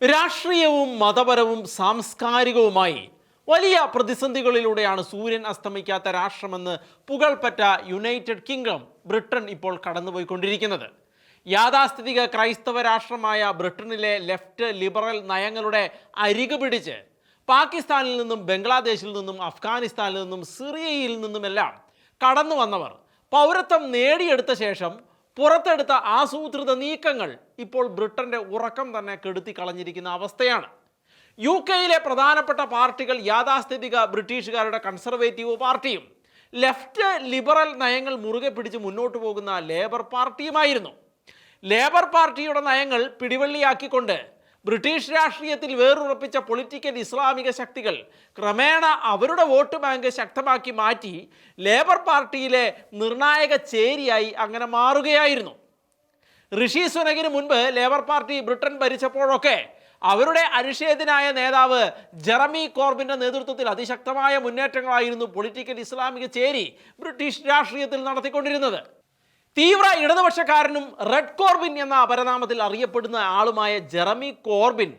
രാഷ്ട്രീയവും മതപരവും സാംസ്കാരികവുമായി വലിയ പ്രതിസന്ധികളിലൂടെയാണ് സൂര്യൻ അസ്തമിക്കാത്ത രാഷ്ട്രമെന്ന് പുകൾപ്പറ്റ യുണൈറ്റഡ് കിങ്ഡം ബ്രിട്ടൻ ഇപ്പോൾ കടന്നുപോയിക്കൊണ്ടിരിക്കുന്നത്. യാഥാസ്ഥിതിക ക്രൈസ്തവ രാഷ്ട്രമായ ബ്രിട്ടനിലെ ലെഫ്റ്റ് ലിബറൽ നയങ്ങളുടെ അരികു പിടിച്ച് പാകിസ്ഥാനിൽ നിന്നും ബംഗ്ലാദേശിൽ നിന്നും അഫ്ഗാനിസ്ഥാനിൽ നിന്നും സിറിയയിൽ നിന്നുമെല്ലാം കടന്നു വന്നവർ പൗരത്വം നേടിയെടുത്ത ശേഷം പുറത്തെടുത്ത ആസൂത്രിത നീക്കങ്ങൾ ഇപ്പോൾ ബ്രിട്ടന്റെ ഉറക്കം തന്നെ കെടുത്തി കളഞ്ഞിരിക്കുന്ന അവസ്ഥയാണ്. യു കെയിലെ പ്രധാനപ്പെട്ട പാർട്ടികൾ യാഥാസ്ഥിതിക ബ്രിട്ടീഷുകാരുടെ കൺസർവേറ്റീവ് പാർട്ടിയും ലെഫ്റ്റ് ലിബറൽ നയങ്ങൾ മുറുകെ പിടിച്ച് മുന്നോട്ട് പോകുന്ന ലേബർ പാർട്ടിയുമായിരുന്നു. ലേബർ പാർട്ടിയുടെ നയങ്ങൾ പിടിവള്ളിയാക്കിക്കൊണ്ട് ബ്രിട്ടീഷ് രാഷ്ട്രീയത്തിൽ വേറുറപ്പിച്ച പൊളിറ്റിക്കൽ ഇസ്ലാമിക ശക്തികൾ ക്രമേണ അവരുടെ വോട്ട് ബാങ്ക് ശക്തമാക്കി മാറ്റി ലേബർ പാർട്ടിയിലെ നിർണായക ചേരിയായി അങ്ങനെ മാറുകയായിരുന്നു. ഋഷി സുനകിന് മുൻപ് ലേബർ പാർട്ടി ബ്രിട്ടൻ ഭരിച്ചപ്പോഴൊക്കെ അവരുടെ അനിഷേധനായ നേതാവ് ജെറമി കോർബിന്റെ നേതൃത്വത്തിൽ അതിശക്തമായ മുന്നേറ്റങ്ങളായിരുന്നു പൊളിറ്റിക്കൽ ഇസ്ലാമിക ചേരി ബ്രിട്ടീഷ് രാഷ്ട്രീയത്തിൽ നടത്തിക്കൊണ്ടിരുന്നത്. തീവ്ര ഇടതുപക്ഷക്കാരനും റെഡ് കോർബിൻ എന്ന അപരനാമത്തിൽ അറിയപ്പെടുന്ന ആളുമായ ജെറമി കോർബിൻ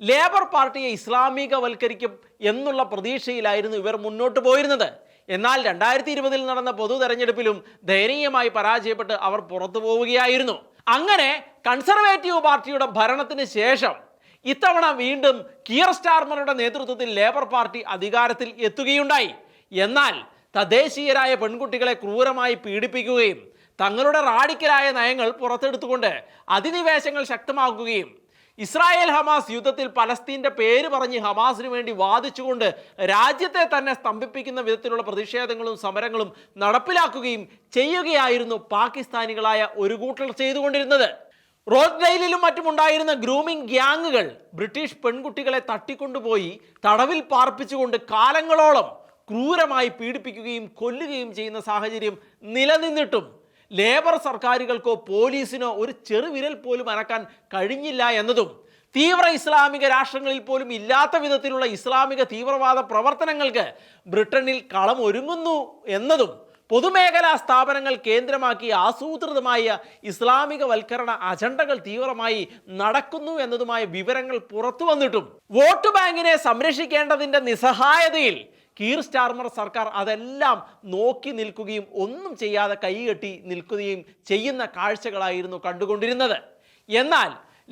ലേബർ പാർട്ടിയെ ഇസ്ലാമികവൽക്കരിക്കും എന്നുള്ള പ്രതീക്ഷയിലായിരുന്നു ഇവർ മുന്നോട്ട് പോയിരുന്നത്. എന്നാൽ രണ്ടായിരത്തി ഇരുപതിൽ നടന്ന പൊതു തെരഞ്ഞെടുപ്പിലും ദയനീയമായി പരാജയപ്പെട്ട് അവർ പുറത്തു പോവുകയായിരുന്നു. അങ്ങനെ കൺസർവേറ്റീവ് പാർട്ടിയുടെ ഭരണത്തിന് ശേഷം ഇത്തവണ വീണ്ടും കിയർ സ്റ്റാർമറുടെ നേതൃത്വത്തിൽ ലേബർ പാർട്ടി അധികാരത്തിൽ എത്തുകയുണ്ടായി. എന്നാൽ തദ്ദേശീയരായ പെൺകുട്ടികളെ ക്രൂരമായി പീഡിപ്പിക്കുകയും തങ്ങളുടെ റാഡിക്കലായ നയങ്ങൾ പുറത്തെടുത്തുകൊണ്ട് അധിനിവേശങ്ങൾ ശക്തമാക്കുകയും ഇസ്രായേൽ ഹമാസ് യുദ്ധത്തിൽ പലസ്തീന്റെ പേര് പറഞ്ഞ് ഹമാസിന് വേണ്ടി വാദിച്ചുകൊണ്ട് രാജ്യത്തെ തന്നെ സ്തംഭിപ്പിക്കുന്ന വിധത്തിലുള്ള പ്രതിഷേധങ്ങളും സമരങ്ങളും നടപ്പിലാക്കുകയും ചെയ്യുകയായിരുന്നു പാകിസ്ഥാനികളായ ഒരു കൂട്ടർ ചെയ്തുകൊണ്ടിരുന്നത്. റോഡ്ഡെയിലും മറ്റുമുണ്ടായിരുന്ന ഗ്രൂമിംഗ് ഗ്യാങ്ങുകൾ ബ്രിട്ടീഷ് പെൺകുട്ടികളെ തട്ടിക്കൊണ്ടുപോയി തടവിൽ പാർപ്പിച്ചുകൊണ്ട് കാലങ്ങളോളം ക്രൂരമായി പീഡിപ്പിക്കുകയും കൊല്ലുകയും ചെയ്യുന്ന സാഹചര്യം നിലനിന്നിട്ടും ലേബർ സർക്കാരുകൾക്കോ പോലീസിനോ ഒരു ചെറുവിരൽ പോലും അനക്കാൻ കഴിഞ്ഞില്ല എന്നതും തീവ്ര ഇസ്ലാമിക രാഷ്ട്രങ്ങളിൽ പോലും ഇല്ലാത്ത വിധത്തിലുള്ള ഇസ്ലാമിക തീവ്രവാദ പ്രവർത്തനങ്ങൾക്ക് ബ്രിട്ടനിൽ കളം ഒരുങ്ങുന്നു എന്നതും പൊതുമേഖലാ സ്ഥാപനങ്ങൾ കേന്ദ്രമാക്കി ആസൂത്രിതമായ ഇസ്ലാമികവൽക്കരണ അജണ്ടകൾ തീവ്രമായി നടക്കുന്നു എന്നതുമായ വിവരങ്ങൾ പുറത്തു വന്നിട്ടും വോട്ട് ബാങ്കിനെ സംരക്ഷിക്കേണ്ടതിന്റെ നിസ്സഹായതയിൽ കീർ സ്റ്റാർമർ സർക്കാർ അതെല്ലാം നോക്കി നിൽക്കുകയും ഒന്നും ചെയ്യാതെ കൈകെട്ടി നിൽക്കുകയും ചെയ്യുന്ന കാഴ്ചകളായിരുന്നു കണ്ടുകൊണ്ടിരുന്നത്. എന്നാൽ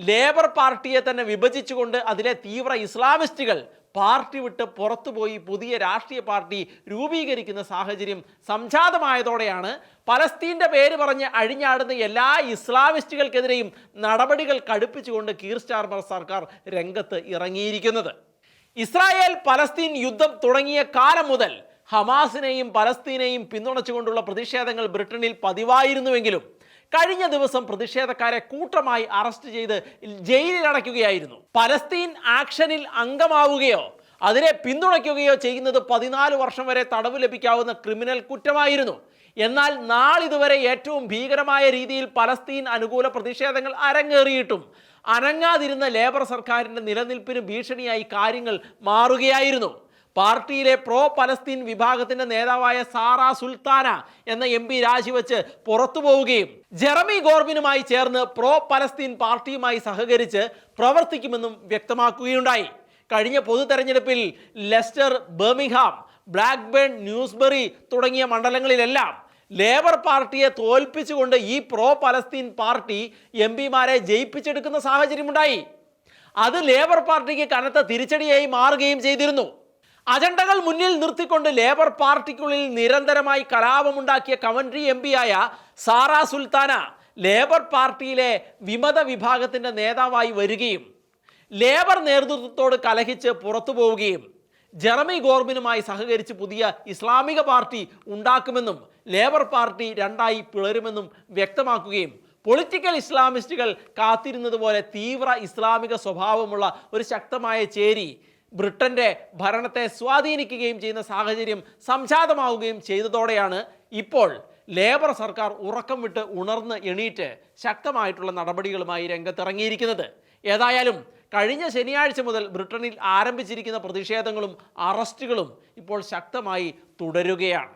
ലേബർ പാർട്ടിയെ തന്നെ വിഭജിച്ചുകൊണ്ട് അതിലെ തീവ്ര ഇസ്ലാമിസ്റ്റുകൾ പാർട്ടി വിട്ട് പുറത്തുപോയി പുതിയ രാഷ്ട്രീയ പാർട്ടി രൂപീകരിക്കുന്ന സാഹചര്യം സംജാതമായതോടെയാണ് പലസ്തീന്റെ പേര് പറഞ്ഞ് അഴിഞ്ഞാടുന്ന എല്ലാ ഇസ്ലാമിസ്റ്റുകൾക്കെതിരെയും നടപടികൾ കടുപ്പിച്ചുകൊണ്ട് കീർ സ്റ്റാർമർ സർക്കാർ രംഗത്ത് ഇറങ്ങിയിരിക്കുന്നത്. ഇസ്രായേൽ പലസ്തീൻ യുദ്ധം തുടങ്ങിയ കാലം മുതൽ ഹമാസിനെയും പലസ്തീനെയും പിന്തുണച്ചുകൊണ്ടുള്ള പ്രതിഷേധങ്ങൾ ബ്രിട്ടനിൽ പതിവായിരുന്നുവെങ്കിലും കഴിഞ്ഞ ദിവസം പ്രതിഷേധക്കാരെ കൂട്ടമായി അറസ്റ്റ് ചെയ്ത് ജയിലിൽ അടയ്ക്കുകയായിരുന്നു പലസ്തീൻ ആക്ഷനിൽ അംഗമാവുകയോ അതിനെ പിന്തുണയ്ക്കുകയോ ചെയ്യുന്നത് പതിനാല് വർഷം വരെ തടവ് ലഭിക്കാവുന്ന ക്രിമിനൽ കുറ്റമായിരുന്നു. എന്നാൽ നാളിതുവരെ ഏറ്റവും ഭീകരമായ രീതിയിൽ പലസ്തീൻ അനുകൂല പ്രതിഷേധങ്ങൾ അരങ്ങേറിയിട്ടും അനങ്ങാതിരുന്ന ലേബർ സർക്കാരിന്റെ നിലനിൽപ്പിന് ഭീഷണിയായി കാര്യങ്ങൾ മാറുകയായിരുന്നു. പാർട്ടിയിലെ പ്രോ പലസ്തീൻ വിഭാഗത്തിന്റെ നേതാവായ സാറ സുൽത്താന എന്ന എം പി രാജിവെച്ച് പുറത്തു പോവുകയും ജെറമി ഗോർബിനുമായി ചേർന്ന് പ്രോ പലസ്തീൻ പാർട്ടിയുമായി സഹകരിച്ച് പ്രവർത്തിക്കുമെന്നും വ്യക്തമാക്കുകയുണ്ടായി. കഴിഞ്ഞ പൊതു തെരഞ്ഞെടുപ്പിൽ ലെസ്റ്റർ ബർമിംഗ്ഹാം ബ്ലാക്ക്ബേൺ ന്യൂസ്ബറി തുടങ്ങിയ മണ്ഡലങ്ങളിലെല്ലാം ലേബർ പാർട്ടിയെ തോൽപ്പിച്ചുകൊണ്ട് ഈ പ്രോ പലസ്തീൻ പാർട്ടി എം പിമാരെ ജയിപ്പിച്ചെടുക്കുന്ന സാഹചര്യമുണ്ടായി. അത് ലേബർ പാർട്ടിക്ക് കനത്ത തിരിച്ചടിയായി മാറുകയും ചെയ്തിരുന്നു. അജണ്ടകൾ മുന്നിൽ നിർത്തിക്കൊണ്ട് ലേബർ പാർട്ടിക്കുള്ളിൽ നിരന്തരമായി കലാപമുണ്ടാക്കിയ കമൻട്രി എം പിയായ സാറ സുൽത്താന ലേബർ പാർട്ടിയിലെ വിമത വിഭാഗത്തിന്റെ നേതാവായി വരികയും ലേബർ നേതൃത്വത്തോട് കലഹിച്ച് പുറത്തു പോവുകയും ജെറമി ഗോർബിനുമായി സഹകരിച്ച് പുതിയ ഇസ്ലാമിക പാർട്ടി ഉണ്ടാക്കുമെന്നും ലേബർ പാർട്ടി രണ്ടായി പിളരുമെന്നും വ്യക്തമാക്കുകയും പൊളിറ്റിക്കൽ ഇസ്ലാമിസ്റ്റുകൾ കാത്തിരുന്നത് പോലെ തീവ്ര ഇസ്ലാമിക സ്വഭാവമുള്ള ഒരു ശക്തമായ ചേരി ബ്രിട്ടന്റെ ഭരണത്തെ സ്വാധീനിക്കുകയും ചെയ്യുന്ന സാഹചര്യം സംജാതമാവുകയും ചെയ്തതോടെയാണ് ഇപ്പോൾ ലേബർ സർക്കാർ ഉറക്കം വിട്ട് ഉണർന്ന് എണീറ്റ് ശക്തമായിട്ടുള്ള നടപടികളുമായി രംഗത്തിറങ്ങിയിരിക്കുന്നത്. ഏതായാലും കഴിഞ്ഞ ശനിയാഴ്ച മുതൽ ബ്രിട്ടനിൽ ആരംഭിച്ചിരിക്കുന്ന പ്രതിഷേധങ്ങളും അറസ്റ്റുകളും ഇപ്പോൾ ശക്തമായി തുടരുകയാണ്.